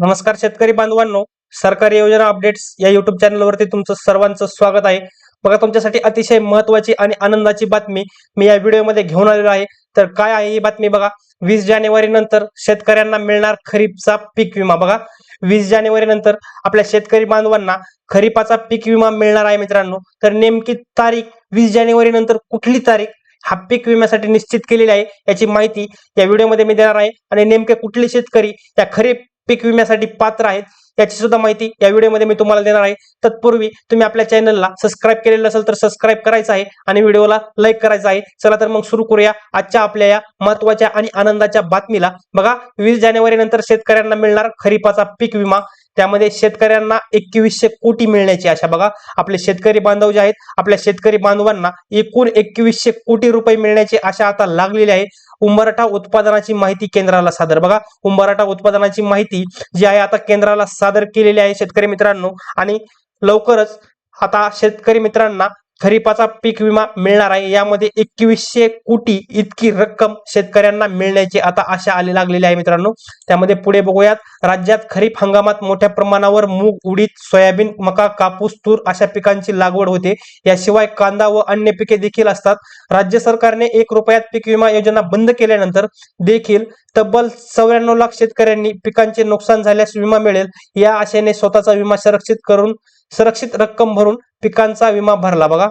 नमस्कार शेतकरी बांधवांनो सरकारी योजना अपडेट्स या युट्यूब चॅनलवरती तुमचं सर्वांचं स्वागत आहे. बघा तुमच्यासाठी अतिशय महत्वाची आणि आनंदाची बातमी मी या व्हिडिओमध्ये घेऊन आलेलो आहे. तर काय आहे ही बातमी बघा वीस जानेवारी नंतर शेतकऱ्यांना मिळणार खरीपचा पीक विमा. बघा वीस जानेवारी नंतर आपल्या शेतकरी बांधवांना खरीपाचा पीक विमा मिळणार आहे मित्रांनो. तर नेमकी तारीख वीस जानेवारी नंतर कुठली तारीख हा पीक विम्यासाठी निश्चित केलेली आहे याची माहिती या व्हिडिओमध्ये मी देणार आहे. आणि नेमके कुठले शेतकरी या खरीप पीक विम्यासाठी पात्र आहेत. याची सुद्धा माहिती या व्हिडिओमध्ये मी तुम्हाला देणार आहे. तत्पूर्वी तुम्ही आपल्या चॅनलला सबस्क्राईब केलेलं असेल तर सबस्क्राईब करायचं आहे आणि व्हिडिओला लाईक करायचं आहे. चला तर मग सुरू करूया आजच्या आपल्या या महत्त्वाच्या आणि आनंदाच्या बातमीला. बघा वीस जानेवारी नंतर शेतकऱ्यांना मिळणार खरीपाचा पीक विमा. त्यामध्ये शेतकऱ्यांना एकवीसशे कोटी मिळण्याची आशा बघा. आपले शेतकरी बांधव जे आहेत आपल्या शेतकरी बांधवांना एकूण एकवीसशे कोटी रुपये मिळण्याची आशा आता लागलेली आहे. उंबरठा उत्पादनाची माहिती केंद्राला सादर बघा. उंबरठा उत्पादनाची माहिती जी आहे आता केंद्राला सादर केलेली आहे शेतकरी मित्रांनो. आणि लवकरच आता शेतकरी मित्रांना खरीपाचा पीक विमा मिळणार आहे. यामध्ये एकवीसशे कोटी इतकी रक्कम शेतकऱ्यांना मिळण्याची आता आशा आली लागलेली आहे मित्रांनो. त्यामध्ये पुढे बघूयात. राज्यात खरीप हंगामात मोठ्या प्रमाणावर मूग उडीद सोयाबीन मका कापूस तूर अशा पिकांची लागवड होते. याशिवाय कांदा व अन्य पिके देखील असतात. राज्य सरकारने एक रुपयात पीक विमा योजना बंद केल्यानंतर देखील तब्बल चौऱ्याण्णव लाख शेतकऱ्यांनी पिकांचे नुकसान झाल्यास विमा मिळेल. या आशेने स्वतःचा विमा संरक्षित करून सुरक्षित रक्कम भरून पिकांचा विमा भरला. बघा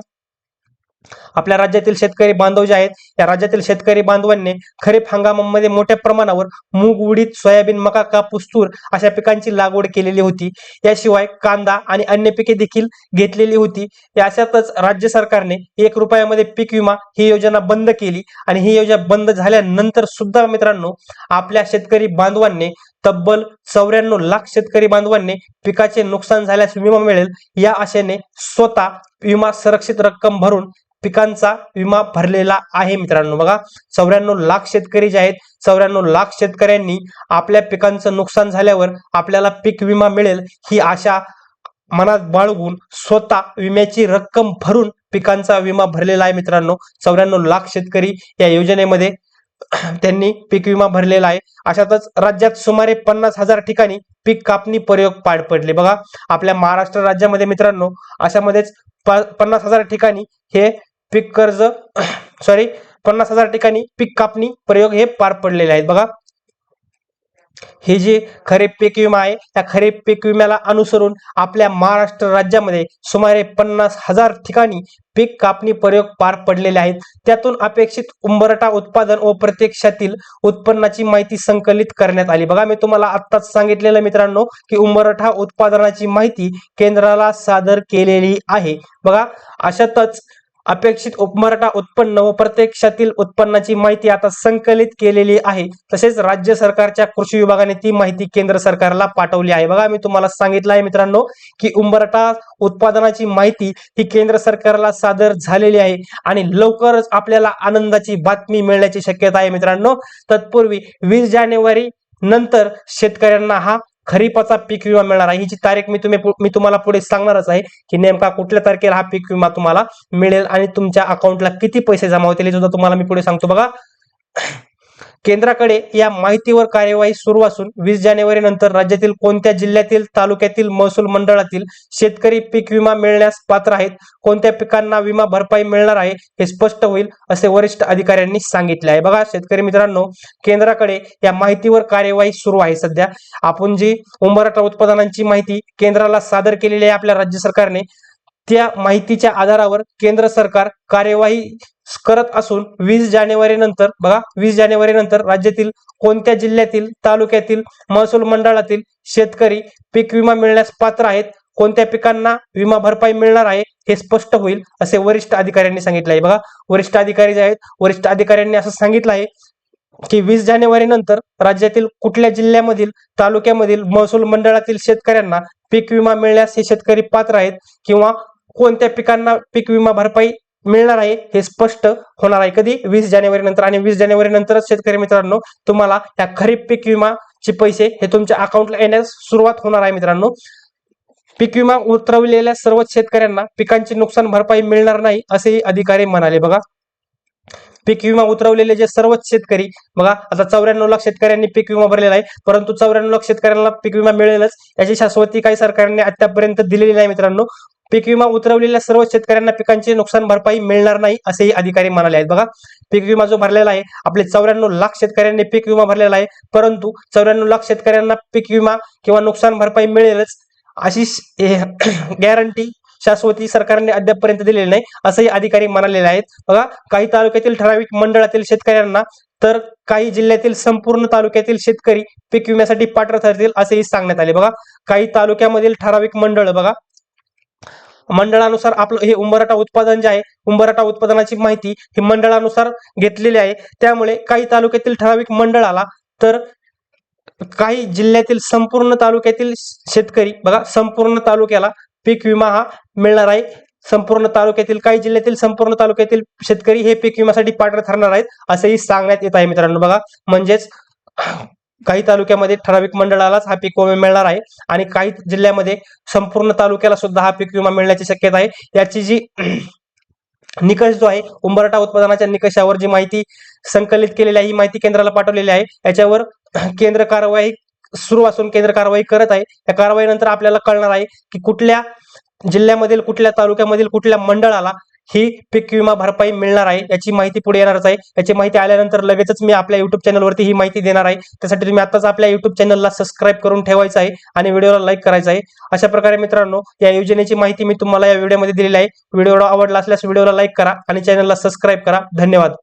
आपल्या राज्यातील शेतकरी बांधव जे आहेत या राज्यातील शेतकरी बांधवांनी खरीप हंगामामध्ये मोठ्या प्रमाणावर मूग उडीद सोयाबीन मका कापूस तूर अशा पिकांची लागवड केलेली होती. याशिवाय कांदा आणि अन्य पिके देखील घेतलेली होती. अशातच राज्य सरकारने एक रुपयामध्ये पीक विमा ही योजना बंद केली आणि ही योजना बंद झाल्यानंतर सुद्धा मित्रांनो आपल्या शेतकरी बांधवांनी तब्बल चौऱ्याण्णव लाख शेतकरी बांधवांनी पिकाचे नुकसान झाल्यास विमा मिळेल. या आशेने स्वतः विमा संरक्षित रक्कम भरून पिकांचा विमा भरलेला आहे मित्रांनो. बघा चौऱ्याण्णव लाख शेतकरी जे आहेत चौऱ्याण्णव लाख शेतकऱ्यांनी आपल्या पिकांचं नुकसान झाल्यावर आपल्याला पीक विमा मिळेल ही आशा मनात बाळगून स्वतः विम्याची रक्कम भरून पिकांचा विमा भरलेला आहे मित्रांनो. चौऱ्याण्णव लाख शेतकरी या योजनेमध्ये त्यांनी पीक विमा भरलेला आहे. अशातच राज्यात सुमारे पन्नास हजार ठिकाणी पीक कापणी प्रयोग पार पडले. बघा आपल्या महाराष्ट्र राज्यामध्ये मित्रांनो अशामध्येच पन्नास हजार ठिकाणी हे पीक कर्ज सॉरी पन्नास हजार ठिकाणी पीक कापणी प्रयोग हे पार पडलेले आहेत. बघा हे जे खरीप पीक विमा आहे त्या खरीप पीक विम्याला अनुसरून आपल्या महाराष्ट्र राज्यामध्ये सुमारे पन्नास हजार ठिकाणी पीक कापणी प्रयोग पार पडलेले आहेत. त्यातून अपेक्षित उंबरटा उत्पादन व प्रत्यक्षातील उत्पन्नाची माहिती संकलित करण्यात आली. बघा मी तुम्हाला आत्ताच सांगितलेलं मित्रांनो की उंबरठा उत्पादनाची माहिती केंद्राला सादर केलेली आहे. बघा अशातच अपेक्षित उपमराठा उत्पन्न व प्रत्यक्षातील उत्पन्नाची माहिती आता संकलित केलेली आहे. तसेच राज्य सरकारच्या कृषी विभागाने ती माहिती केंद्र सरकारला पाठवली आहे. बघा मी तुम्हाला सांगितलं आहे मित्रांनो की उंबरठा उत्पादनाची माहिती ही केंद्र सरकारला सादर झालेली आहे आणि लवकरच आपल्याला आनंदाची बातमी मिळण्याची शक्यता आहे मित्रांनो. तत्पूर्वी वीस जानेवारी नंतर शेतकऱ्यांना हा खरीपाचा पीक विमा मिळणार आहे. हिची तारीख मी तुम्ही मी तुम्हाला पुढे सांगणारच आहे की नेमका कुठल्या तारखेला हा पीक विमा तुम्हाला मिळेल आणि तुमच्या अकाउंटला किती पैसे जमा होतील हे सुद्धा तुम्हाला मी पुढे सांगतो. बघा केंद्राकडे या माहितीवर कार्यवाही सुरू असून वीस जानेवारी नंतर राज्यातील कोणत्या जिल्ह्यातील तालुक्यातील महसूल मंडळातील शेतकरी पीक विमा मिळण्यास पात्र आहेत कोणत्या पिकांना विमा भरपाई मिळणार आहे हे स्पष्ट होईल असे वरिष्ठ अधिकाऱ्यांनी सांगितले आहे. बघा शेतकरी मित्रांनो केंद्राकडे या माहितीवर कार्यवाही सुरू आहे सध्या. आपण जी उंबरठा उत्पादनांची माहिती केंद्राला सादर केलेली आहे आपल्या राज्य सरकारने त्या माहितीच्या आधारावर केंद्र सरकार कार्यवाही करत असून वीस जानेवारी नंतर बघा वीस जानेवारी नंतर राज्यातील कोणत्या जिल्ह्यातील तालुक्यातील महसूल मंडळातील शेतकरी पीक विमा मिळण्यास पात्र आहेत? कोणत्या पिकांना विमा भरपाई मिळणार आहे? हे स्पष्ट होईल असे वरिष्ठ अधिकाऱ्यांनी सांगितले आहे. बघा वरिष्ठ अधिकारी जे आहेत वरिष्ठ अधिकाऱ्यांनी असं सांगितलं आहे की वीस जानेवारी नंतर राज्यातील कुठल्या जिल्ह्यामधील तालुक्यामधील महसूल मंडळातील शेतकऱ्यांना पीक विमा मिळण्यास हे शेतकरी पात्र आहेत? किंवा कोणत्या पिकांना पीक विमा भरपाई मिळणार आहे हे स्पष्ट होणार आहे. कधी? वीस जानेवारी नंतर. आणि वीस जानेवारी नंतरच शेतकरी मित्रांनो तुम्हाला या खरीप पीक विमाचे पैसे हे तुमच्या अकाउंटला येण्यास सुरुवात होणार आहे मित्रांनो. पीक विमा उतरवलेल्या सर्व शेतकऱ्यांना पिकांची नुकसान भरपाई मिळणार नाही असेही अधिकारी म्हणाले. बघा पीक विमा उतरवलेले जे सर्वच शेतकरी बघा आता चौऱ्याण्णव लाख शेतकऱ्यांनी पीक विमा भरलेला आहे. परंतु चौऱ्याण्णव लाख शेतकऱ्यांना पीक विमा मिळेलच याची शाश्वती काही सरकारने आतापर्यंत दिलेली नाही मित्रांनो. पीक विमा उतरवलेल्या सर्व शेतकऱ्यांना पिकांची नुकसान भरपाई मिळणार नाही असेही अधिकारी म्हणाले आहेत. बघा पीक विमा जो भरलेला आहे आपले चौऱ्याण्णव लाख शेतकऱ्यांनी पीक विमा भरलेला आहे परंतु चौऱ्याण्णव लाख शेतकऱ्यांना पीक विमा किंवा नुकसान भरपाई मिळेलच अशी गॅरंटी शाश्वती सरकारने अद्यापपर्यंत दिलेली नाही असंही अधिकारी म्हणालेले आहेत. बघा काही तालुक्यातील ठराविक मंडळातील शेतकऱ्यांना तर काही जिल्ह्यातील संपूर्ण तालुक्यातील शेतकरी पीक विम्यासाठी पात्र ठरतील असेही सांगण्यात आले. बघा काही तालुक्यामधील ठराविक मंडळ बघा मंडळानुसार आपलं हे उंबरटा उत्पादन जे आहे उंबरटा उत्पादनाची माहिती ही मंडळानुसार घेतलेली आहे. त्यामुळे काही तालुक्यातील ठराविक मंडळाला तर काही जिल्ह्यातील संपूर्ण तालुक्यातील शेतकरी बघा संपूर्ण तालुक्याला पीक विमा हा मिळणार आहे. संपूर्ण तालुक्यातील काही जिल्ह्यातील संपूर्ण तालुक्यातील शेतकरी हे पीक विम्यासाठी पात्र ठरणार आहेत असंही सांगण्यात येत आहे मित्रांनो. बघा म्हणजेच काही तालुक्यामध्ये ठराविक मंडळालाच हा पीक विमा मिळणार आहे आणि काही जिल्ह्यामध्ये संपूर्ण तालुक्याला सुद्धा हा पीक विमा मिळण्याची शक्यता आहे. याची जी निकष जो आहे उंबरटा उत्पादनाच्या निकषावर जी माहिती संकलित केलेली आहे ही माहिती केंद्राला पाठवलेली आहे. याच्यावर केंद्र कारवाई सुरू असून केंद्र कारवाई करत आहे. या कारवाईनंतर आपल्याला कळणार आहे की कुठल्या जिल्ह्यामधील कुठल्या तालुक्यामधील कुठल्या मंडळाला ही पीक विमा भरपाई मिळणार आहे याची माहिती पुढे येणारच आहे. याची माहिती आल्यानंतर लगेचच मी आपल्या युट्यूब चॅनलवरती ही माहिती देणार आहे. त्यासाठी तुम्ही आताच आपल्या युट्यूब चॅनलला सबस्क्राईब करून ठेवायचं आहे आणि व्हिडिओला लाईक करायचं आहे. अशा प्रकारे मित्रांनो या योजनेची माहिती मी तुम्हाला या व्हिडिओमध्ये दिलेली आहे. व्हिडिओ आवडला असल्यास व्हिडिओला लाईक करा आणि चॅनलला सबस्क्राईब करा. धन्यवाद.